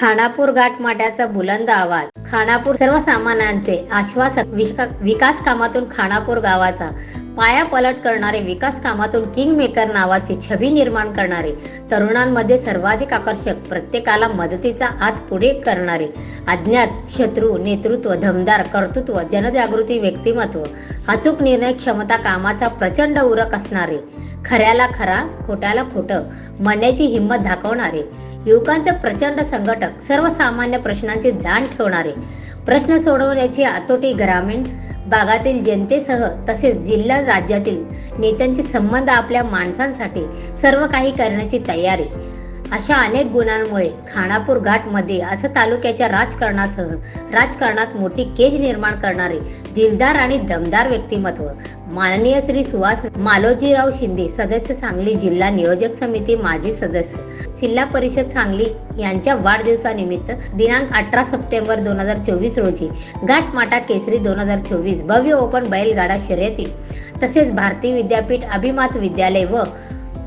खानापूर घाट माट्याचा बुलंद आवाज. खानापूर सर्वसामान्यांचे आश्वासक विका- विकास कामातून खानापूर गावाचा. पाया पलट करणारे विकास कामातून किंग मेकर नावाची छबी निर्माण करणारे. तरुणांमध्ये सर्वाधिक आकर्षक प्रत्येकाला मदतीचा हात पुढे करणारे. अज्ञात शत्रू नेतृत्व धमदार कर्तृत्व जनजागृती व्यक्तिमत्व. अचूक निर्णय क्षमता कामाचा प्रचंड उरक असणारे. खऱ्याला खरा खोट्याला खोटं. म्हणण्याची हिंमत दाखवणारे. युवकांचे प्रचंड संघटक सर्वसामान्य प्रश्नांची जाण ठेवणारे. प्रश्न सोडवण्याची आतोटी ग्रामीण भागातील जनतेसह तसेच जिल्हा राज्यातील नेत्यांचे संबंध आपल्या माणसांसाठी सर्व काही करण्याची तयारी. अशा अनेक गुणांमुळे खानापूर घाटमध्ये असं तालुक्याच्या राजकारणासह राजकारणात मोठी केज निर्माण करणारे दिलदार आणि दमदार व्यक्तिमत्व. माननीय श्री सुहास मालोजीराव शिंदे सदस्य सांगली जिल्हा नियोजक समिती माजी सदस्य. जिल्हा परिषद सांगली यांच्या वाढदिवसानिमित्त दिनांक अठरा सप्टेंबर दोन हजार चोवीस रोजी घाटमाटा केसरी दोन हजार चोवीस भव्य ओपन बैलगाडा शर्यती तसेच भारतीय विद्यापीठ अभिमात विद्यालय व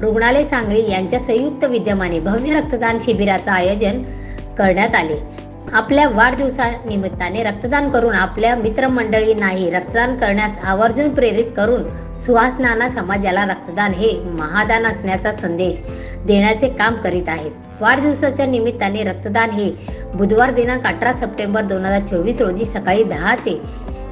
रुग्णालय सांगली यांच्या संयुक्त विद्यमाने भव्य रक्तदान शिबिराचं आयोजन करण्यात आले. आपल्या वाढदिवसानिमित्ताने रक्तदान करून आपल्या मित्रमंडळींनाही रक्तदान करण्यास आवर्जून प्रेरित करून सुहासनाना समाजाला रक्तदान हे महादान असण्याचा संदेश देण्याचे काम करीत आहेत. वाढदिवसाच्या निमित्ताने रक्तदान हे बुधवार दिनांक अठरा सप्टेंबर दोन हजार चोवीस रोजी सकाळी दहा ते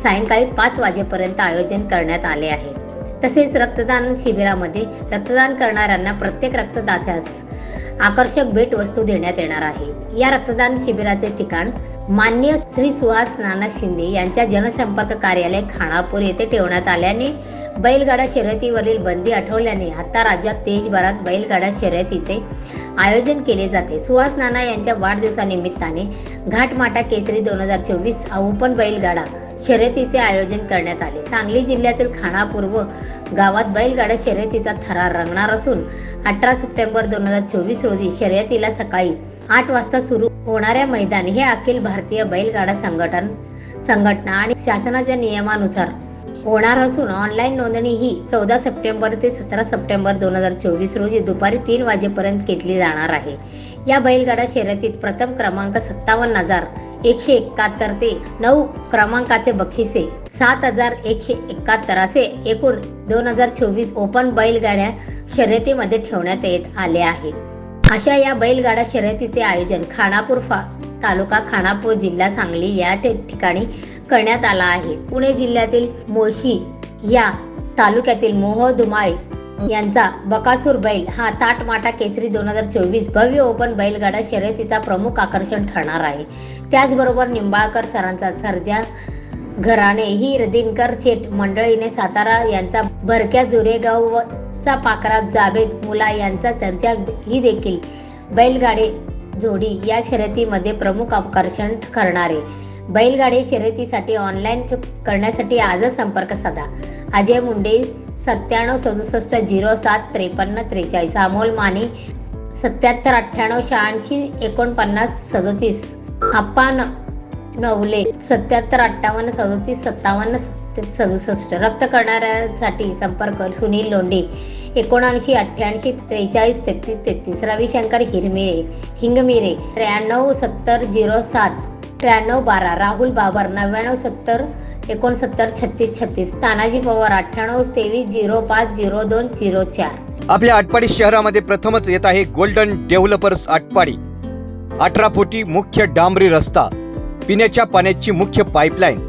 सायंकाळी पाच वाजेपर्यंत आयोजन करण्यात आले आहे. तसेच रक्तदान शिबिरामध्ये रक्तदान करणाऱ्यांना प्रत्येक रक्तदात्यास आकर्षक भेटवस्तू देण्यात येणार आहे. या रक्तदान शिबिराचे ठिकाण मान्य श्री सुहास नाना शिंदे यांच्या जनसंपर्क कार्यालय खानापूर येथे ठेवण्यात आल्याने बैलगाडा शर्यतीवरील बंदी आठवल्याने आता राज्यात देशभरात बैलगाडा शर्यतीचे आयोजन केले जाते. सुहास नाना यांच्या वाढदिवसानिमित्ताने घाटमाटा केसरी दोन हजार चोवीस ओपन बैलगाडा शर्यतीचे आयोजन करण्यात आले. सांगली जिल्ह्यातील खानापूर व गावात बैलगाडा शर्यतीचा थरार रंगणार असून अठरा सप्टेंबर दोन हजार चोवीस रोजी शर्यतीला सकाळी आठ वाजता सुरू होणाऱ्या मैदान हे अखिल भारतीय बैलगाडा संघटन संघटना आणि शासनाच्या नियमानुसार होणार असून ऑनलाईन नोंदणी ही चौदा सप्टेंबर ते सतरा सप्टेंबर दोन हजार चोवीस रोजी दुपारी तीन वाजेपर्यंत घेतली जाणार आहे. या बैलगाडा शर्यतीत प्रथम क्रमांक सत्तावन्न हजार एकशे एकाहत्तर ते नऊ क्रमांकाचे बक्षिसे सात हजार एकशे एकाहत्तर असे एकूण दोन हजार चोवीस ओपन बैलगाड्या शर्यतीमध्ये ठेवण्यात येत आले आहे. अशा या बैलगाडा शर्यतीचे आयोजन खानापूर फा तालुका खानापूर जिल्हा सांगली या ठिकाणी करण्यात आला आहे. पुणे जिल्ह्यातील मोशी या तालुक्यातील मोह धुमाळे यांचा बकासूर बैल हा ताटमाटा केसरी दोन हजार चोवीस भव्य ओपन बैलगाडा शर्यतीचा प्रमुख आकर्षण ठरणार आहे. त्याचबरोबर निंबाळकर सरांचा सर्जा घराणे ही रदिनकर शेठ मंडळीने सातारा यांचा भरक्या जुरेगावचा पाकरा जावेद मुला यांचा दर्जा ही देखील बैलगाडे जोडी या शर्यतीमध्ये प्रमुख आकर्षण करणारे बैलगाडी शर्यतीसाठी ऑनलाईन करण्यासाठी आजच संपर्क साधा. अजय मुंडे सत्त्याण्णव सदुसष्ट झिरो सात त्रेपन्न त्रेचाळीस. अमोल माने सत्याहत्तर अठ्ठ्याण्णव शहाऐंशी एकोणपन्नास सदोतीस. आप्पा न नवले सत्याहत्तर अठ्ठावन्न सदोतीस सत्तावन्न सदुसष्ट. रक्त करणाऱ्यासाठी संपर्क सुनील लोंढे. एकोणऐंशी अठ्ठ्याऐंशी त्रेचाळीस तेहतीस तेहतीस. रविशंकर हिरमिरे हिंगमिरे. त्र्याण्णव सत्तर झिरो सात. त्र्याण्णव बारा. राहुल बाबर नव्याण्णव सत्तर एकोणसत्तर छत्तीस छत्तीस. तानाजी पवार अठ्ठ्याण्णव तेवीस झिरो पाच झिरो दोन झिरो चार. आपल्या आटपाडी शहरामध्ये प्रथमच येत आहे गोल्डन डेव्हलपर्स आटपाडी. अठरा फुटी मुख्य डांबरी रस्ता. पिण्याच्या पाण्याची मुख्य पाईपलाईन.